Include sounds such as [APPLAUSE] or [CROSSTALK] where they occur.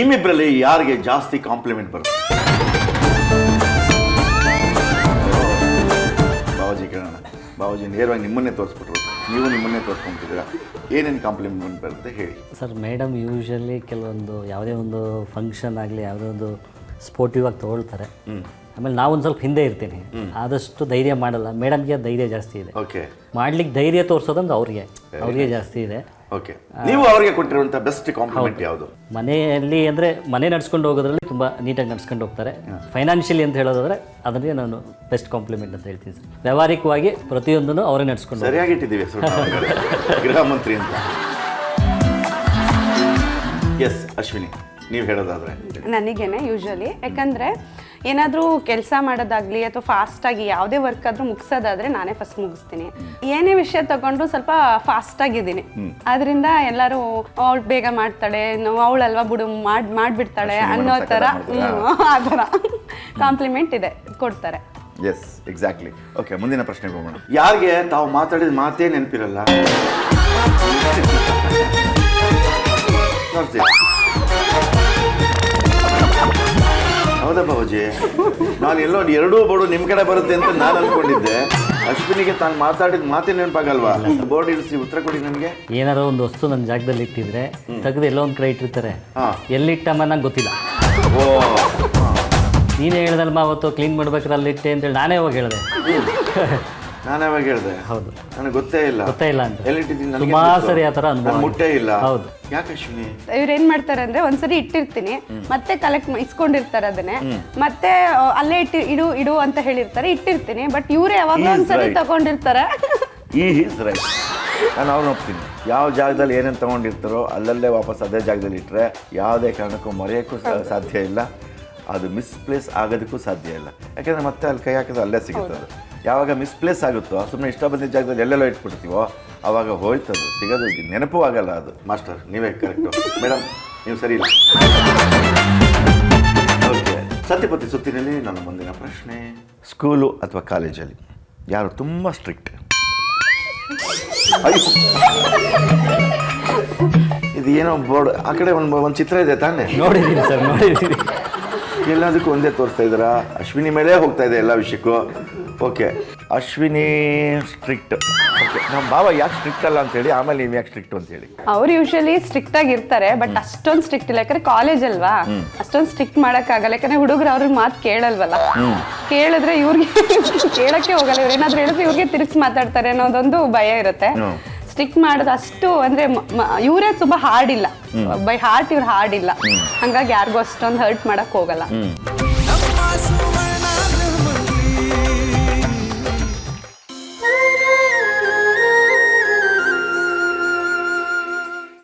ನಿಮ್ಮಿಬ್ಬರಲ್ಲಿ ಯಾರಿಗೆ ಜಾಸ್ತಿ ಕಾಂಪ್ಲಿಮೆಂಟ್ ಬರುತ್ತೆ? ಬಾವಾಜಿ ಕೇಳೋಣ. ಬಾವಾಜಿ ನೇರವಾಗಿ ನಿಮ್ಮನ್ನೇ ತೋರಿಸ್ಬಿಟ್ರು. ನೀವು ನಿಮ್ಮನ್ನೇ ತೋರಿಸ್ಕೊಂತಿದ್ದೀರಾ. ಏನೇನು ಕಾಂಪ್ಲಿಮೆಂಟ್ ಬರುತ್ತೆ ಹೇಳಿ. ಸರ್ ಮೇಡಮ್ ಯೂಶ್ವಲಿ ಕೆಲವೊಂದು ಯಾವುದೇ ಒಂದು ಫಂಕ್ಷನ್ ಆಗಲಿ ಯಾವುದೇ ಒಂದು ಸ್ಪೋರ್ಟಿವ್ ಆಗಿ ತೊಗೊಳ್ತಾರೆ. ಆಮೇಲೆ ನಾವೊಂದು ಸ್ವಲ್ಪ ಹಿಂದೆ ಇರ್ತೀನಿ. ಆದಷ್ಟು ಧೈರ್ಯ ಮಾಡಲ್ಲ. ಮೇಡಮ್ಗೆ ಧೈರ್ಯ ಜಾಸ್ತಿ ಇದೆ. ಓಕೆ ಮಾಡ್ಲಿಕ್ಕೆ ಧೈರ್ಯ ತೋರಿಸೋದಂದ್ರೆ ಅವ್ರಿಗೆ. ಅವ್ರಿಗೆ ಜಾಸ್ತಿ ಇದೆ. ಓಕೆ ನೀವು ಅವರಿಗೆ ಕೊಟ್ಟಿರುವಂಥ ಬೆಸ್ಟ್ ಕಾಂಪ್ಲಿಮೆಂಟ್ ಯಾವುದು? ಮನೆಯಲ್ಲಿ ಅಂದರೆ ಮನೆ ನಡ್ಸ್ಕೊಂಡು ಹೋಗೋದ್ರಲ್ಲಿ ತುಂಬ ನೀಟಾಗಿ ನಡ್ಸ್ಕೊಂಡು ಹೋಗ್ತಾರೆ. ಫೈನಾನ್ಷಿಯಲಿ ಅಂತ ಹೇಳೋದಾದ್ರೆ ಅದನ್ನೇ ನಾನು ಬೆಸ್ಟ್ ಕಾಂಪ್ಲಿಮೆಂಟ್ ಅಂತ ಹೇಳ್ತೀನಿ ಸರ್. ವ್ಯಾವಹಾರಿಕವಾಗಿ ಪ್ರತಿಯೊಂದನ್ನು ಅವರೇ ನಡ್ಸ್ಕೊಂಡು ಹೋಗ್ತಾರೆ. ಸರಿಯಾಗಿಟ್ಟಿದ್ದೀವಿ. ಗೃಹ ಮಂತ್ರಿ ಅಂತ. ಎಸ್ ಅಶ್ವಿನಿ ನೀವು ಹೇಳೋದಾದ್ರೆ. ನನಗೇನೆ ಯೂಶಲಿ ಯಾಕಂದರೆ ಏನಾದರೂ ಕೆಲಸ ಮಾಡೋದಾಗ್ಲಿ ಅಥವಾ ಫಾಸ್ಟಾಗಿ ಯಾವುದೇ ವರ್ಕ್ ಆದರೂ ಮುಗಿಸೋದಾದರೆ ನಾನೇ ಫಸ್ಟ್ ಮುಗಿಸ್ತೀನಿ. ಏನೇ ವಿಷಯ ತಗೊಂಡ್ರು ಸ್ವಲ್ಪ ಫಾಸ್ಟ್ ಆಗಿದ್ದೀನಿ. ಅದರಿಂದ ಎಲ್ಲರೂ ಅವಳು ಬೇಗ ಮಾಡ್ತಾಳೆ ಅವಳಲ್ವಾ ಬಿಡು ಮಾಡಿ ಮಾಡಿಬಿಡ್ತಾಳೆ ಅನ್ನೋ ಥರ ಆ ಥರ ಕಾಂಪ್ಲಿಮೆಂಟ್ ಇದೆ ಕೊಡ್ತಾರೆ. ಎಸ್ ಎಕ್ಸಾಕ್ಟ್ಲಿ ಓಕೆ ಮುಂದಿನ ಪ್ರಶ್ನೆಗೆ ಹೋಗೋಣ. ಯಾರಿಗೆ ತಾವು ಮಾತಾಡಿದ ಮಾತೇ ನೆನಪಿರಲ್ಲ? ಹೌದಾ ಬಾಬಾಜಿ? ನಾನು ಎಲ್ಲೋ ಎರಡೂ ಬೋರ್ಡು ನಿಮ್ಮ ಕಡೆ ಬರುತ್ತೆ ಅಂತ ನಾನು ಅನ್ಕೊಂಡಿದ್ದೆ. ಅಶ್ವಿನಿಗೆ ತಾನು ಮಾತಾಡಿದ ಮಾತೇ ನೆನಪಾಗಲ್ವಾ? ಬೋರ್ಡ್ ಇಳಿಸಿ ಉತ್ತರ ಕೊಡಿ ನನಗೆ. ಏನಾರೋ ಒಂದು ವಸ್ತು ನನ್ನ ಜಾಗದಲ್ಲಿ ಇಟ್ಟಿದ್ರೆ ತೆಗೆದು ಎಲ್ಲೋ ಒಂದು ಕಡೆ ಇಟ್ಟಿರ್ತಾರೆ. ಎಲ್ಲಿ ಎಲ್ಲಿಟ್ಟಮ್ಮ ನಂಗೆ ಗೊತ್ತಿಲ್ಲ. ಓ. ನೀನೇ ಹೇಳ್ದಲ್ಮ ಅವತ್ತು ಕ್ಲೀನ್ ಮಾಡ್ಬೇಕಾದ್ರೆ ಅಲ್ಲಿ ಇಟ್ಟೆ ಅಂತೇಳಿ ನಾನೇ ಹೋಗಿ ಹೇಳಿದೆ. ನಾನು ಯಾವಾಗ ಹೇಳಿದೆ? ಹೌದು. ನನಗೆ ಗೊತ್ತೇ ಇಲ್ಲ. ಗೊತ್ತೇ ಇಲ್ಲ ಅಂತ. ಎಲ್ಲಿಟ್ಟಿದ್ದೀನಿ ನನಗೆ ಸುಮಾರು ಗೊತ್ತು. ಸರಿ ಆ ಥರ ಅನುಭವ ನಾನು ಮುಟ್ಟೇ ಇಲ್ಲ. ಹೌದು. ಯಾಕೆ ಅಶ್ವಿನಿ? ಇವ್ರು ಏನ್ ಮಾಡ್ತಾರೆ ಅಂದ್ರೆ ಒಂದ್ಸರಿ ಇಟ್ಟಿರ್ತೀನಿ ಮತ್ತೆ ಕಲೆಕ್ಟ್ ಇಸ್ಕೊಂಡಿರ್ತಾರೆ ಅದನ್ನೇ. ಮತ್ತೆ ಆ, ಅಲ್ಲೇ ಇಟ್ಟು ಇಡು ಇಡು ಅಂತ ಹೇಳಿರ್ತಾರೆ ಇಟ್ಟಿರ್ತೀನಿ. ಬಟ್ ಇವರೇ ಯಾವಾಗಲೂ He is ಒಂದ್ಸರಿ right. ತಗೊಂಡಿರ್ತಾರೆ. ಈ ಈಸ್ ರೈಟ್ ನಾನು ಅವ್ರನ್ನ ಒಪ್ತೀನಿ. ಯಾವ ಜಾಗದಲ್ಲಿ ಏನೇನು ತೊಗೊಂಡಿರ್ತಾರೋ ಅಲ್ಲಲ್ಲೇ ವಾಪಸ್ ಅದೇ ಜಾಗದಲ್ಲಿ ಇಟ್ಟರೆ ಯಾವುದೇ ಕಾರಣಕ್ಕೂ ಮರೆಯೋಕ್ಕೂ ಸಾಧ್ಯ ಇಲ್ಲ. ಅದು ಮಿಸ್ಪ್ಲೇಸ್ ಆಗೋದಕ್ಕೂ ಸಾಧ್ಯ ಇಲ್ಲ. ಯಾಕೆಂದರೆ ಮತ್ತೆ ಅಲ್ಲಿ ಕೈ ಹಾಕಿದ್ರೆ ಅಲ್ಲೇ ಸಿಗುತ್ತೆ ಅದು. ಯಾವಾಗ ಮಿಸ್ಪ್ಲೇಸ್ ಆಗುತ್ತೋ ಸುಮ್ಮನೆ ಇಷ್ಟ ಬಂದಿದ್ದ ಜಾಗದಲ್ಲಿ ಎಲ್ಲೆಲ್ಲೋ ಇಟ್ಬಿಡ್ತೀವೋ ಆವಾಗ ಹೋಯ್ತದು, ಸಿಗೋದು ನೆನಪು ಆಗಲ್ಲ ಅದು. ಮಾಸ್ಟರ್ ನೀವೇ ಕರೆಕ್ಟು ಮೇಡಮ್ ನೀವು ಸರಿ ಇಲ್ಲ. ಓಕೆ ಸತ್ಯಪತಿ ಸುತ್ತಿನಲ್ಲಿ ನನ್ನ ಮುಂದಿನ ಪ್ರಶ್ನೆ. ಸ್ಕೂಲು ಅಥವಾ ಕಾಲೇಜಲ್ಲಿ ಯಾರು ತುಂಬ ಸ್ಟ್ರಿಕ್ಟ್ ಇದು ಏನೋ ಬೋರ್ಡ್ ಆ ಕಡೆ ಒಂದು ಒಂದು ಚಿತ್ರ ಇದೆ ತಾನೆ. ನೋಡಿದ್ದೀನಿ ಸರ್ ನೋಡಿದ್ದೀನಿ ಎಲ್ಲದಕ್ಕೂ ಒಂದೇ ತೋರಿಸ್ತಾ ಇದ್ದೀರಾ? ಅಶ್ವಿನಿ ಮೇಲೆ ಹೋಗ್ತಾ ಇದೆ ಎಲ್ಲ ವಿಷಯಕ್ಕೂ. ಓಕೆ ಅಶ್ವಿನಿ ಸ್ಟ್ರಿಕ್ಟ್ ಓಕೆ ನಮ್ಮ ಭಾವ ಯಾಕೆ ಸ್ಟ್ರಿಕ್ಟ್ ಅಲ್ಲ ಅಂತೇಳಿ ಆಮೇಲೆ ನೀವು ಯಾಕೆ ಸ್ಟ್ರಿಕ್ಟ್ ಅಂತ ಹೇಳಿ. ಅವ್ರು ಯೂಶಲಿ ಸ್ಟ್ರಿಕ್ಟ್ ಆಗಿರ್ತಾರೆ ಬಟ್ ಅಷ್ಟೊಂದು ಸ್ಟ್ರಿಕ್ಟ್ ಇಲ್ಲ. ಯಾಕಂದ್ರೆ ಕಾಲೇಜ್ ಅಲ್ವಾ? ಅಷ್ಟೊಂದು ಸ್ಟ್ರಿಕ್ಟ್ ಮಾಡೋಕ್ಕಾಗಲ್ಲ. ಯಾಕಂದ್ರೆ ಹುಡುಗರು ಅವ್ರಿಗೆ ಮಾತು ಕೇಳಲ್ವಲ್ಲ? ಕೇಳಿದ್ರೆ ಇವ್ರಿಗೆ [LAUGHS] ಕೇಳಕ್ಕೆ ಹೋಗಲ್ಲ. ಇವ್ರು ಏನಾದ್ರು ಹೇಳಿದ್ರೆ ಇವ್ರಿಗೆ ತಿರುಗಿಸಿ ಮಾತಾಡ್ತಾರೆ ಅನ್ನೋದೊಂದು ಭಯ ಇರುತ್ತೆ. ಸ್ಟಿಕ್ ಮಾಡೋದು ಅಷ್ಟು ಅಂದ್ರೆ ಇವರೇ ತುಂಬಾ ಹಾರ್ಡ್ ಇಲ್ಲ ಬೈ ಹಾರ್ಟ್ ಇವ್ರು ಹಾರ್ಡ್ ಇಲ್ಲ ಹಂಗಾಗಿ ಯಾರಿಗೂ ಅಷ್ಟೊಂದು ಹರ್ಟ್ ಮಾಡಕ್ ಹೋಗಲ್ಲ.